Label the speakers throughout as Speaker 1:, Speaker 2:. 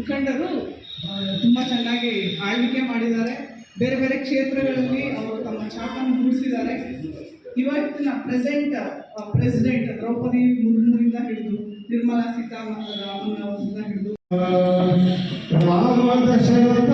Speaker 1: ಮುಖಂಡರು ತುಂಬ ಚೆನ್ನಾಗಿ ಆಳ್ವಿಕೆ ಮಾಡಿದ್ದಾರೆ. ಬೇರೆ ಬೇರೆ ಕ್ಷೇತ್ರಗಳಲ್ಲಿ ಅವರು ತಮ್ಮ ಚಾಪನ್ನು ಮೂಡಿಸಿದ್ದಾರೆ ಇವತ್ತಿನ ಪ್ರೆಸೆಂಟ್ ಪ್ರೆಸಿಡೆಂಟ್ ದ್ರೌಪದಿ ಮುರ್ಮುರಿಂದ ಹಿಡಿದು ನಿರ್ಮಲಾ ಸೀತಾರಾಮನ್ ಅವರಿಂದ ಹಿಡಿದು.
Speaker 2: ರಾಮ ದಶರಥ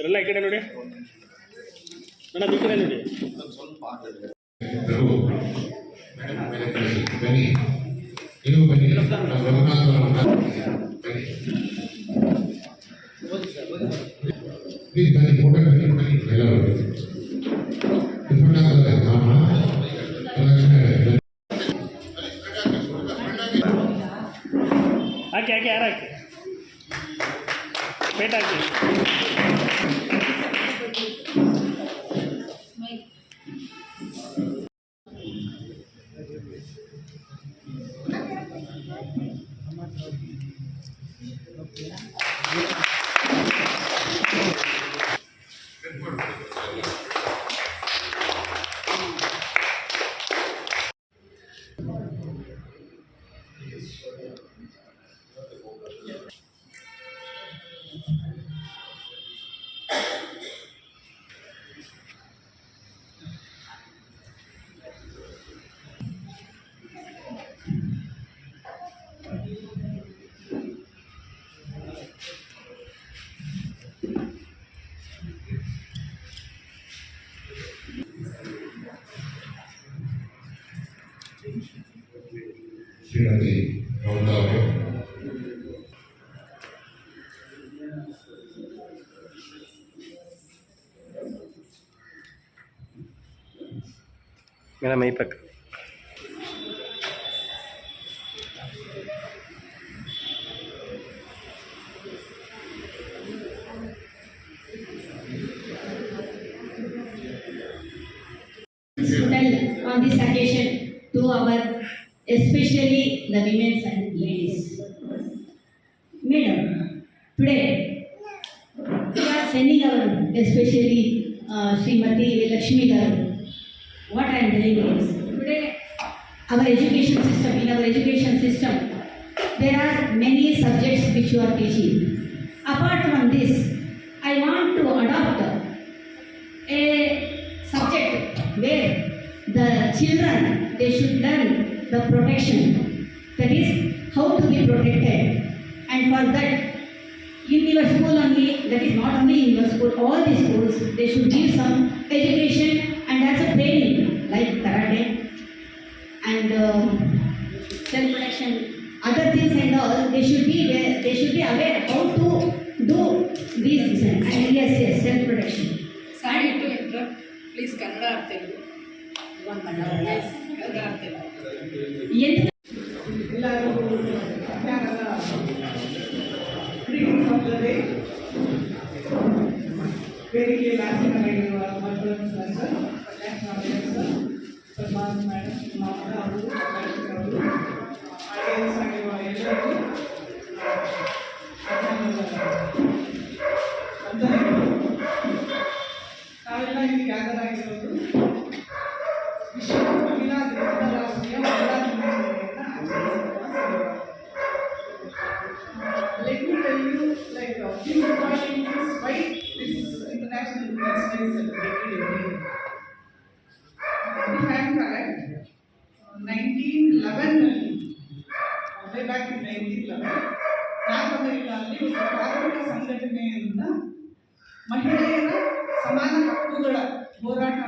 Speaker 3: ಎಲ್ಲ ಈ ಕಡೆ ನೋಡಿ. ಮೇಡಮ್ ಈ ಕಡೆ ನೋಡಿ.
Speaker 4: ಸ್ವಲ್ಪ ಬನ್ನಿ ಇದು ಬನ್ನಿ
Speaker 3: बेटा की Thank you.
Speaker 4: ಶ್ರೀಮತಿ ಮಮತಾ ಅವರು
Speaker 3: ಮೇಡಮ್ ಈ ಪಕ್ಕ
Speaker 5: tell on this occasion to our, especially the women and ladies. Madam, today we are sending our, especially uh, Srimati Lakshmi Garu. What I am telling is, today our education system, in our education system, there are many subjects which you are teaching. Apart from this, I want to adopt a subject where the children they should learn the protection. That is how to be protected. And for that in your school only that is not only in your school all the schools they should give some education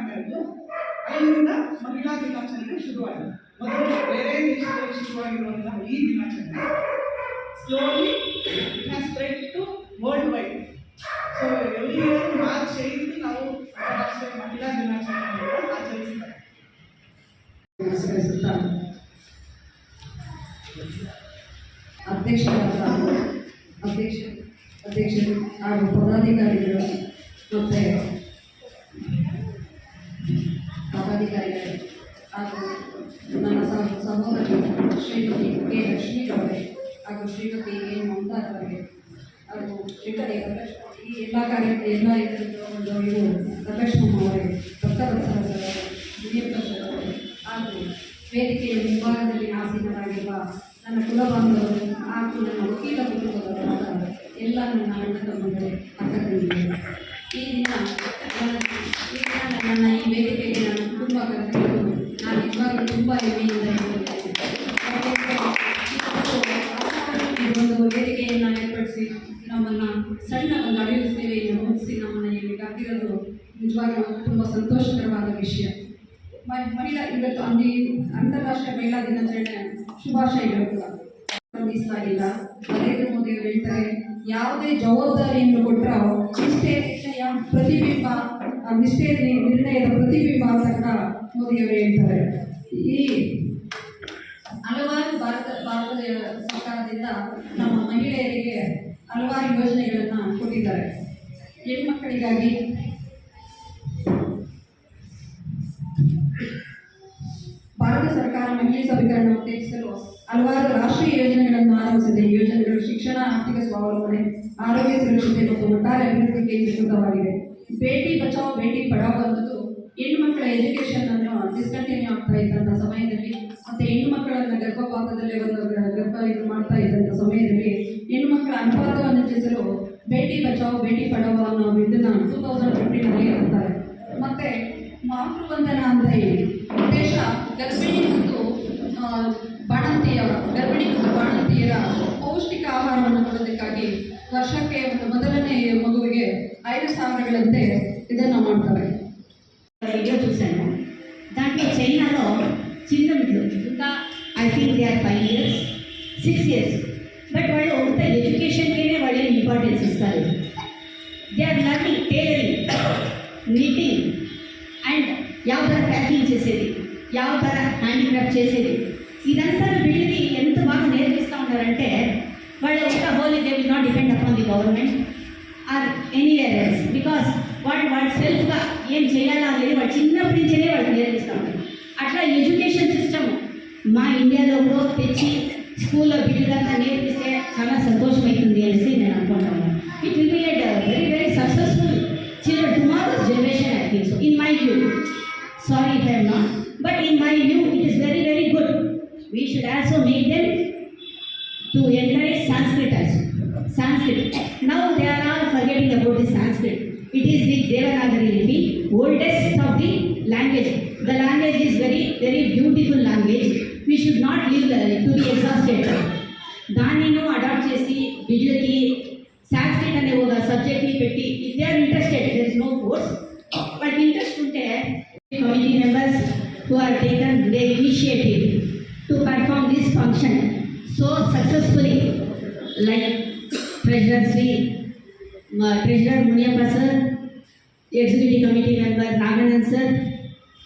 Speaker 1: ಮೆರೆದು ಅಲ್ಲಿಂದ ಮಹಿಳಾ ದಿನಾಚರಣೆ ಶುರುವಾಯಿತು ಮೊದಲು ಬೇರೆ ದೇಶದಲ್ಲಿ ಶುರುವಾಗಿರುವಂತಹ ಈ ದಿನಾಚರಣೆ slowly it has spread to world wide so every year March eight ನಾವು ಅಂತಾರಾಷ್ಟ್ರೀಯ ಮಹಿಳಾ ದಿನಾಚರಣೆ ಆಚರಿಸ್ತಾರೆ.
Speaker 6: ಅಧ್ಯಕ್ಷರಾದ ಅಧ್ಯಕ್ಷ, ಅಧ್ಯಕ್ಷರು ಹಾಗೂ ಪದಾಧಿಕಾರಿಗಳು ಮತ್ತು ಪದಾಧಿಕಾರಿಗಳು ಹಾಗೂ ನನ್ನ ಸಹ ಸಹೋದರಿ ಶ್ರೀಮತಿ ಕೆ. ಲಕ್ಷ್ಮೀ ಹಾಗೂ ಶ್ರೀಮತಿ ಎ ಮಮತಾ ಅವರಿಗೆ ಹಾಗೂ ಶ್ರೀಮತಿ ಈ ಎಲ್ಲ ಕಾರ್ಯ ಎಲ್ಲ ಇದರದ್ದು ಒಂದು ಇವು ವರಲಕ್ಷ್ಮಮ್ಮ ಅವರೇ ಭಕ್ತವತ್ಸಲ ಹಾಗೂ ವೇದಿಕೆಯ ಮುಂಭಾಗದಲ್ಲಿ ಆಸೀನರಾಗಿರುವ ನನ್ನ ಕುಲಬಾಂಧವರು ಹಾಗೂ ನನ್ನ ವಕೀಲ ಕುಟುಂಬದವರಾದ ಎಲ್ಲ ನನ್ನ ಅಣ್ಣ ತಮ್ಮಂದಿರೇ ಮಹಿಳಾ ಇವತ್ತು ಅಂದಿ ಅಂತಾರಾಷ್ಟ್ರೀಯ ಮಹಿಳಾ ದಿನಾಚರಣೆ ಶುಭಾಶಯಗಳು ಕೂಡ ಸ್ಪಂದಿಸಲಾಗಿಲ್ಲ ನರೇಂದ್ರ ಮೋದಿ ಅವರು ಹೇಳ್ತಾರೆ, ಯಾವುದೇ ಜವಾಬ್ದಾರಿಯನ್ನು ಕೊಟ್ಟರೆ ನಿಷ್ಠೆಯ ಪ್ರತಿಬಿಂಬ, ಆ ನಿಷ್ಠೆ ನಿರ್ಣಯದ ಪ್ರತಿಬಿಂಬ ಅಂತ ಮೋದಿಯವರು ಹೇಳ್ತಾರೆ. ಈ ಹಲವಾರು ಭಾರತ, ಭಾರತದ ಸರ್ಕಾರದಿಂದ ನಮ್ಮ ಮಹಿಳೆಯರಿಗೆ ಹಲವಾರು ಯೋಜನೆಗಳನ್ನು ಕೊಟ್ಟಿದ್ದಾರೆ. ಹೆಣ್ಮಕ್ಕಳಿಗಾಗಿ ಭಾರತ ಸರ್ಕಾರ ಮಹಿಳೆ ಸಬಲೀಕರಣ ಉತ್ತೇಜಿಸಲು ಹಲವಾರು ರಾಷ್ಟ್ರೀಯ ಯೋಜನೆಗಳನ್ನು ಆರಂಭಿಸಿದೆ. ಈ ಯೋಜನೆಗಳು ಶಿಕ್ಷಣ, ಆರ್ಥಿಕ ಸ್ವಾವಲಂಬನೆ, ಆರೋಗ್ಯ ಸುರಕ್ಷತೆ ಮತ್ತು ಒಟ್ಟಾರೆ ಅಭಿವೃದ್ಧಿ ಕೇಂದ್ರೀಕೃತವಾಗಿದೆ. ಬೇಟಿ ಬಚಾವ್, ಬೇಟಿ ಪಡಾವ್ ಅನ್ನೋದು ಹೆಣ್ಣು ಮಕ್ಕಳ ಎಜುಕೇಶನ್ ಅನ್ನು ಡಿಸ್ಕಂಟಿನ್ಯೂ ಆಗ್ತಾ ಇದ್ದಂಥ ಸಮಯದಲ್ಲಿ ಮತ್ತೆ ಹೆಣ್ಣು ಮಕ್ಕಳನ್ನ ಗರ್ಭಪಾತದಲ್ಲಿ ಒಂದು ಗರ್ಭ ಇದು ಮಾಡ್ತಾ ಇದ್ದಂಥ ಸಮಯದಲ್ಲಿ ಹೆಣ್ಣು ಮಕ್ಕಳ ಅನುಪಾತವನ್ನು ಹೆಚ್ಚಿಸಲು ಬೇಟಿ ಬಚಾವ್, ಬೇಟಿ ಪಡಾವ್ ಅನ್ನೋ ಇದನ್ನ ಟೂ ತೌಸಂಡ್ ಫಿಫ್ಟೀನಲ್ಲಿ ಅಂತಾರೆ ಮತ್ತೆ ಮಾತೃವಂದನ ಅಂತ ಹೇಳಿ. ಉದ್ದೇಶ ಗರ್ಭಿಣಿ ಮತ್ತು ಆ, ಬಾಣಂತಿಯ ಗರ್ಭಿಣಿ ಮತ್ತು ಬಾಣಂತಿಯರ ಪೌಷ್ಟಿಕ ಆಹಾರವನ್ನು ಕೊಡೋದಕ್ಕಾಗಿ ವರ್ಷಕ್ಕೆ ಒಂದು ಮೊದಲನೇ ಮಗುವಿಗೆ ಐದು ಸಾವಿರಗಳಂತೆ ಇದನ್ನು ಮಾಡ್ತಾರೆ
Speaker 5: వీడియో చూశాను దాంట్లో చైనాలో చిన్న బిడ్డలు ఇంకా I think they are five years six years but ಒಳ್ಳೆ ಹೋಗ್ತಾ ಎಜುಕೇಷನ್ಗೆ ಒಳ್ಳೆ importance ಇಸ್ತಾರೆ they are learning tailoring knitting and ಯಾವ ಥರ ప్యాకింగ్ చేసేది యావతర హ్యాండిక్రాఫ్ట్ చేసేది. ఇదంతా వీళ్ళని ఎంత బాగా నేర్పిస్తూ ఉన్నారంటే వాళ్ళు ఒక wholly they will not depend upon the government or any else. Because వాళ్ళు వాళ్ళు సెల్ఫ్గా ఏం చేయాలా అనేది వాళ్ళు చిన్నప్పటి నుంచే వాళ్ళు నేర్పిస్తూ ఉంటారు అట్లా ఎడ్యుకేషన్ సిస్టమ్ మా ఇండియాలో కూడా తెచ్చి స్కూల్లో బిడ్డలంతా నేర్పిస్తే చాలా సంతోషమవుతుంది అనేసి నేను అనుకుంటాను it will be at very very successful children tomorrow generation I think so in my view sorry it I'm not but in my view it is very very good we should also make them to encourage Sanskrit also Sanskrit now they are all forgetting about the Sanskrit it is the Devanagari Lipi oldest of the language the language is very very beautiful language we should not leave to be exhausted దానిను adapt చేసి వీళ్ళకి సాంస్క్రిట్ అనే ఒక సబ్జెక్ట్ని పెట్టి if they are interested there is no course వాళ్ళకి interest ఉంటే taken the initiative to perform this function so successfully, like President Sri, uh, President Munyappa sir, Executive Committee member Naganan sir,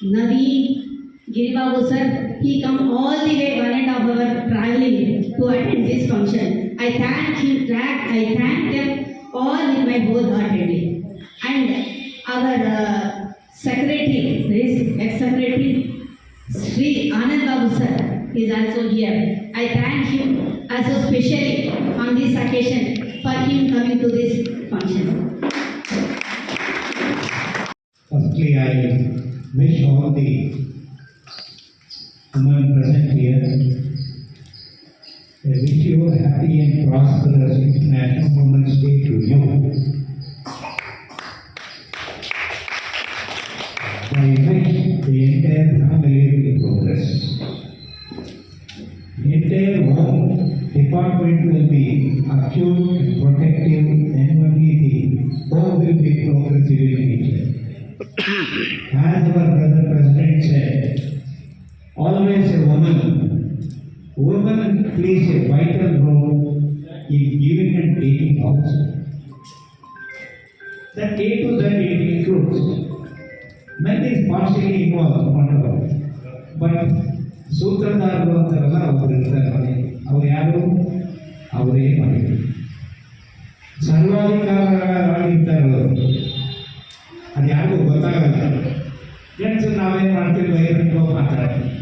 Speaker 5: Navi, Giribabu sir, he come all the way one and a half hour traveling to attend this function. I thank him, that I thank them all with my whole heart And our uh, secretary, this ex-secretary Sri Anand Babu sir is also here. I thank him also specially on this occasion for him coming to this function.
Speaker 7: Firstly, I wish all the women present here, I wish you a happy and prosperous International Women's Day to you. Taking also. That A to Z it includes, men is partially involved. But ಸೂತ್ರಧಾರರು ಅಂತಾರಲ್ಲ ಅವರು ಇರ್ತಾರೆ ಅವ್ರು ಯಾರು? ಅವರೇ ಮಾಡಿದ್ರು. ಸರ್ವಾಧಿಕಾರಿರ್ತಾರಲ್ಲ ಅದು ಯಾರಿಗೂ ಗೊತ್ತಾಗಲ್ಲ. ಫ್ರೆಂಡ್ಸ್ ನಾವೇನು ಮಾಡ್ತೀವಿ ಬಹಿರಂಗ ಮಾತಾಡ್ತೀವಿ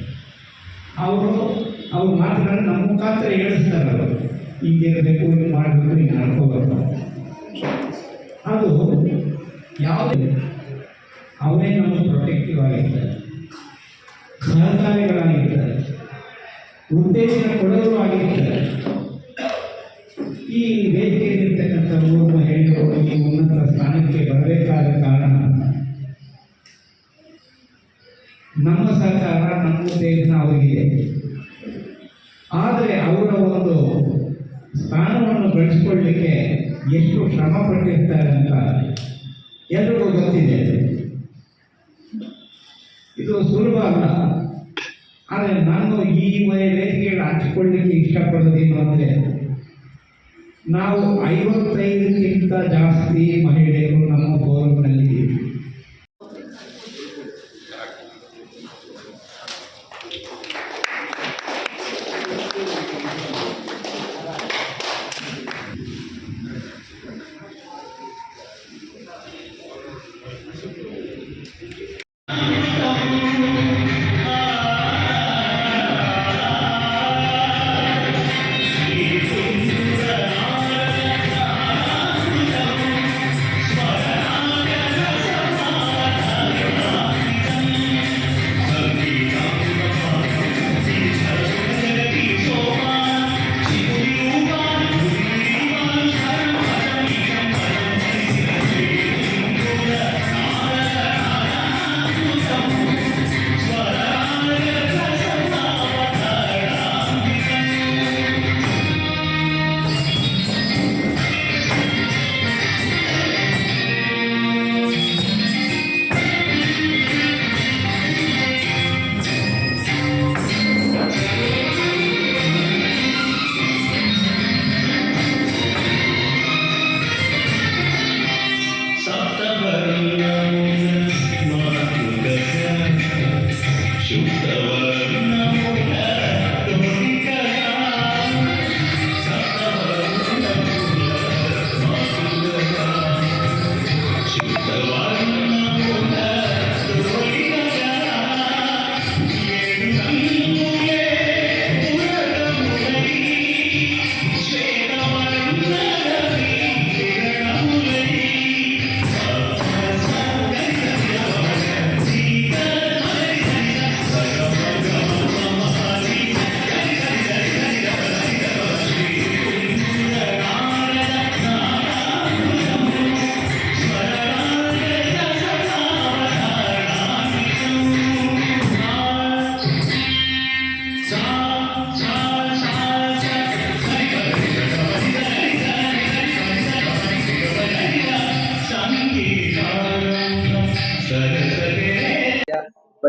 Speaker 7: ಅವರು ಅವ್ರು ಮಾತುಗಳನ್ನ ನಮ್ಮ ಮುಖಾಂತರ ಹೇಳಿಸ್ತಾರೆ ಅವರು ಹಿಂಗಿರಬೇಕು ಹಿಂಗೆ ಮಾಡಬೇಕು ಹಿಂಗೆ ಮಾಡ್ಕೋಬೇಕು. ಅದು ಯಾವುದೇ? ಅವನೇ ನಮ್ಮ ಪ್ರೊಟೆಕ್ಟಿವ್ ಆಗಿರ್ತಾರೆ. ಸಹಕಾರಿಗಳಾಗಿರ್ತಾರೆ ಉದ್ದೇಶ ಕೊಡಲು ಆಗಿರ್ತಾರೆ. ಈ ವೇದಿಕೆಯಲ್ಲಿರ್ತಕ್ಕಂಥ ಮೂರು ಹೇಳಿಕೊಂಡು ಈ ಉನ್ನತ ಸ್ಥಾನಕ್ಕೆ ಬರಬೇಕಾದ ಕಾರಣ ನಮ್ಮ ಸಹಕಾರ, ನಮ್ಮ ಉತ್ತೇಜನ ಅವರಿಗಿದೆ ಆದರೆ ಅವರ ಒಂದು ಸ್ಥಾನವನ್ನು ಗಳಿಸ್ಕೊಳ್ಳಿಕ್ಕೆ ಎಷ್ಟು ಶ್ರಮ ಪಟ್ಟಿರ್ತಾರೆ ಅಂತ ಎಲ್ರಿಗೂ ಗೊತ್ತಿದೆ. ಇದು ಸುಲಭ ಅಲ್ಲ. ಆದರೆ ನಾನು ಈ ವೇದಿಕೆಗಳು ಹಂಚಿಕೊಳ್ಳಿಕ್ಕೆ ಇಷ್ಟಪಡೋದೇನು ಅಂದರೆ, ನಾವು ಐವತ್ತೈದಕ್ಕಿಂತ ಜಾಸ್ತಿ ಮಹಿಳೆಯರು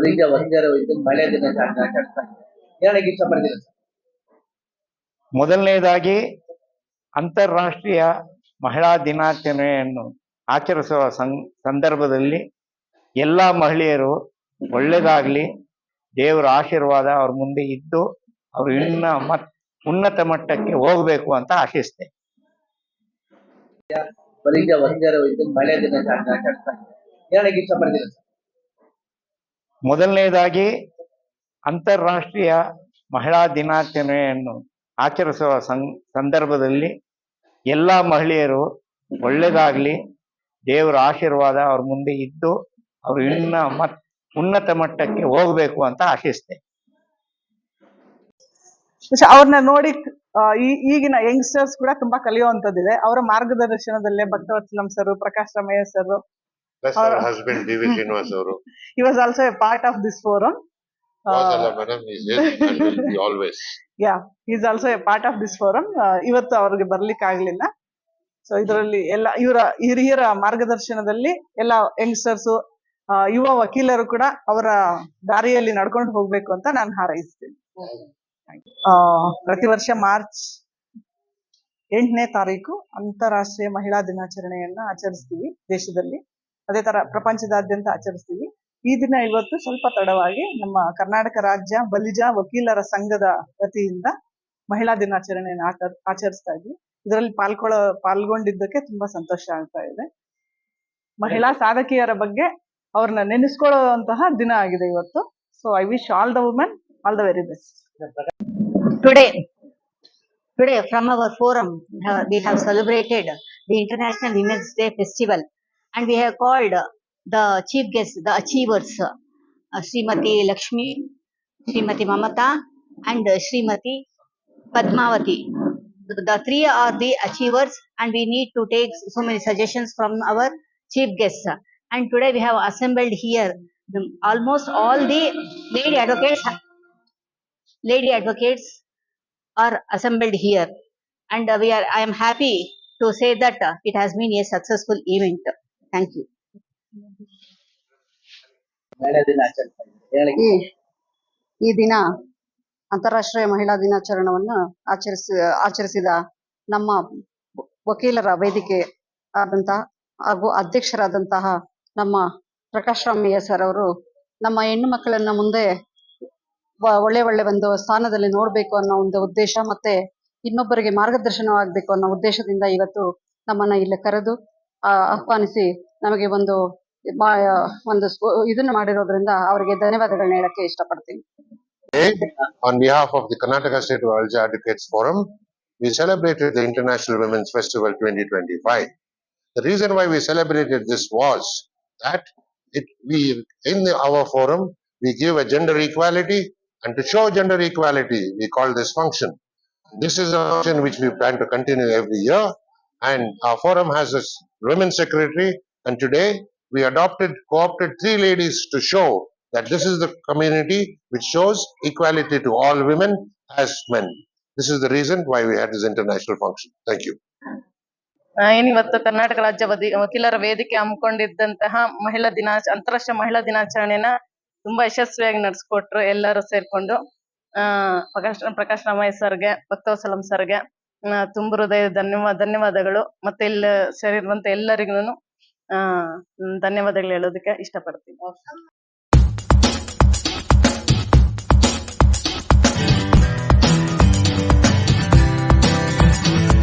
Speaker 8: ಬರೀಗ ಒಂದರ ಹೋಯ್ತು ಮಳೆ ದಿನ ಏನಾಗಿ ಇಷ್ಟಪಡ್ತೀರ ಹೇಳಕ್ಕೆ ಇಷ್ಟಪಡ್ತೀನಿ. ಸರ್
Speaker 9: ಮೊದಲನೇದಾಗಿ ಅಂತಾರಾಷ್ಟ್ರೀಯ ಮಹಿಳಾ ದಿನಾಚರಣೆಯನ್ನು ಆಚರಿಸುವ ಸಂದರ್ಭದಲ್ಲಿ ಎಲ್ಲ ಮಹಿಳೆಯರು ಒಳ್ಳೆಯದಾಗಲಿ ದೇವರ ಆಶೀರ್ವಾದ ಅವ್ರ ಮುಂದೆ ಇದ್ದು ಅವ್ರು ಇನ್ನ ಮತ್ ಉನ್ನತ ಮಟ್ಟಕ್ಕೆ ಹೋಗಬೇಕು ಅಂತ ಆಶಿಸ್ತೇನೆ.
Speaker 8: ಒಂದರ ಮಳೆ ದಿನ ಹೇಳಕ್ಕೆ ಇಷ್ಟಪಡ್ತೀನಿ.
Speaker 9: ಮೊದಲನೇದಾಗಿ ಅಂತಾರಾಷ್ಟ್ರೀಯ ಮಹಿಳಾ ದಿನಾಚರಣೆಯನ್ನು ಆಚರಿಸುವ ಸಂದರ್ಭದಲ್ಲಿ ಎಲ್ಲ ಮಹಿಳೆಯರು ಒಳ್ಳೆಯದಾಗಲಿ ದೇವರ ಆಶೀರ್ವಾದ ಅವ್ರ ಮುಂದೆ ಇದ್ದು ಅವರು ಇನ್ನ ಮತ್, ಉನ್ನತ ಮಟ್ಟಕ್ಕೆ ಹೋಗಬೇಕು ಅಂತ ಆಶಿಸ್ತೇನೆ.
Speaker 1: ಅವ್ರನ್ನ ನೋಡಿ ಈ- ಈಗಿನ ಯಂಗ್ಸ್ಟರ್ಸ್ ಕೂಡ ತುಂಬಾ ಕಲಿಯುವಂತದ್ದಿದೆ ಅವರ ಮಾರ್ಗದರ್ಶನದಲ್ಲೇ ಭಕ್ತವತ್ಸಲಂ ಸರ್, ಪ್ರಕಾಶ್ ರಮಯ್ಯ ಸರ್ ಅವರ್
Speaker 4: ಹಸ್ಬೆಂಡ್ ಡಿ ವಿ ಶ್ರೀನಿವಾಸ್ ಅವರು
Speaker 1: he was also a part of this forum.
Speaker 4: Always
Speaker 1: yeah is also a part of this forum ಇವತ್ತು ಅವ್ರಿಗೆ ಬರ್ಲಿಕ್ಕೆ ಆಗ್ಲಿಲ್ಲ. ಸೊ ಇದರಲ್ಲಿ ಎಲ್ಲ ಇವರ ಹಿರಿಯರ ಮಾರ್ಗದರ್ಶನದಲ್ಲಿ ಎಲ್ಲ ಯಂಗ್ಸ್ಟರ್ಸ್ ಯುವ ವಕೀಲರು ಕೂಡ ಅವರ ದಾರಿಯಲ್ಲಿ ನಡ್ಕೊಂಡು ಹೋಗ್ಬೇಕು ಅಂತ ನಾನು ಹಾರೈಸ್ತೀನಿ. ಪ್ರತಿ ವರ್ಷ ಮಾರ್ಚ್ ಎಂಟನೇ ತಾರೀಕು ಅಂತಾರಾಷ್ಟ್ರೀಯ ಮಹಿಳಾ ದಿನಾಚರಣೆಯನ್ನ ಆಚರಿಸ್ತೀವಿ ದೇಶದಲ್ಲಿ. ಅದೇ ತರ ಪ್ರಪಂಚದಾದ್ಯಂತ ಆಚರಿಸ್ತೀವಿ. ಈ ದಿನ ಇವತ್ತು ಸ್ವಲ್ಪ ತಡವಾಗಿ ನಮ್ಮ ಕರ್ನಾಟಕ ರಾಜ್ಯ ಬಲಿಜ ವಕೀಲರ ಸಂಘದ ವತಿಯಿಂದ ಮಹಿಳಾ ದಿನಾಚರಣೆಯನ್ನು ಆಚ- ಆಚರಿಸ್ತಾ ಇದ್ವಿ. ಇದರಲ್ಲಿ ಪಾಲ್ಗೊಳ್ಳೋ ಪಾಲ್ಗೊಂಡಿದ್ದಕ್ಕೆ ತುಂಬಾ ಸಂತೋಷ ಆಗ್ತಾ ಇದೆ. ಮಹಿಳಾ ಸಾಧಕಿಯರ ಬಗ್ಗೆ ಅವ್ರನ್ನ ನೆನೆಸ್ಕೊಳ್ಳುವಂತಹ ದಿನ ಆಗಿದೆ ಇವತ್ತು. So I wish all the women all the very best
Speaker 5: today today from our forum we have celebrated the international women's day festival and we have called the chief guests, the achievers, uh, Srimati Lakshmi, Srimati Mamata and uh, Srimati Padmavati. The three are the achievers and we need to take so many suggestions from our chief guests. And today we have assembled here the, almost all the lady advocates lady advocates are assembled here and we are i am happy to say that it has been a successful event thank you
Speaker 10: ಈ ದಿನ ಅಂತಾರಾಷ್ಟ್ರೀಯ ಮಹಿಳಾ ದಿನಾಚರಣೆಯನ್ನು ಆಚರಿಸಿ ಆಚರಿಸಿದ ನಮ್ಮ ವಕೀಲರ ವೇದಿಕೆ ಆದಂತಹ ಹಾಗೂ ಅಧ್ಯಕ್ಷರಾದಂತಹ ನಮ್ಮ ಪ್ರಕಾಶ್ ರಾಮಯ್ಯ ಸರ್ ಅವರು ನಮ್ಮ ಹೆಣ್ಣು ಮಕ್ಕಳನ್ನ ಮುಂದೆ ಒಳ್ಳೆ ಒಳ್ಳೆ ಒಂದು ಸ್ಥಾನದಲ್ಲಿ ನೋಡ್ಬೇಕು ಅನ್ನೋ ಒಂದು ಉದ್ದೇಶ ಮತ್ತೆ ಇನ್ನೊಬ್ಬರಿಗೆ ಮಾರ್ಗದರ್ಶನವಾಗಬೇಕು ಅನ್ನೋ ಉದ್ದೇಶದಿಂದ ಇವತ್ತು ನಮ್ಮನ್ನ ಇಲ್ಲಿ ಕರೆದು ಆಹ್ವಾನಿಸಿ ನಮಗೆ ಒಂದು ಮಾ- ಒಂದು ಸ್ವ- ಇದನ್ನ ಮಾಡಿರೋದ್ರಿಂದ ಅವರಿಗೆ ಧನ್ಯವಾದಗಳನ್ನ ಹೇಳಕ್ಕೆ ಇಷ್ಟಪಡ್ತೀನಿ
Speaker 4: On behalf of the Karnataka State Valja Advocates Forum, we celebrated the International Women's Festival 2025. The reason why we celebrated this was that it, we, in the- our forum, we give a gender equality and to show gender equality, we call this function. This is a function which we plan to continue every year and our forum has a women secretary and today we adopted, co-opted three ladies to show that this is the community which shows equality to all women as men. This is the reason why we had this international function. Thank you.
Speaker 11: ಏನಿವತ್ತು ಕರ್ನಾಟಕ ರಾಜ್ಯ ವಕೀಲರ ವೇದಿಕೆ ಹಮ್ಮಿಕೊಂಡಿದ್ದಂತಹ ಮಹಿಳಾ ದಿನಾ ಅಂತಾರಾಷ್ಟ್ರೀಯ ಮಹಿಳಾ ದಿನಾಚರಣೆನ ತುಂಬಾ ಯಶಸ್ವಿಯಾಗಿ ನಡೆಸ್ಕೊಟ್ರು ಎಲ್ಲರೂ ಸೇರ್ಕೊಂಡು ಆ ಪ್ರಕಾಶ್ ಪ್ರಕಾಶ್ ರಾಮಯ್ಯ ಸರ್ಗೆ ಭಕ್ತವಸಲಂ ಸರ್ಗೆ ಆ, ತುಂಬ ಹೃದಯ ಧನ್ಯವಾದ ಧನ್ಯವಾದಗಳು. ಮತ್ತೆ ಇಲ್ಲಿ ಸೇರಿರುವಂತ ಎಲ್ಲರಿಗೂನು ಆ ಧನ್ಯವಾದಗಳು ಹೇಳೋದಕ್ಕೆ ಇಷ್ಟಪಡ್ತೀನಿ.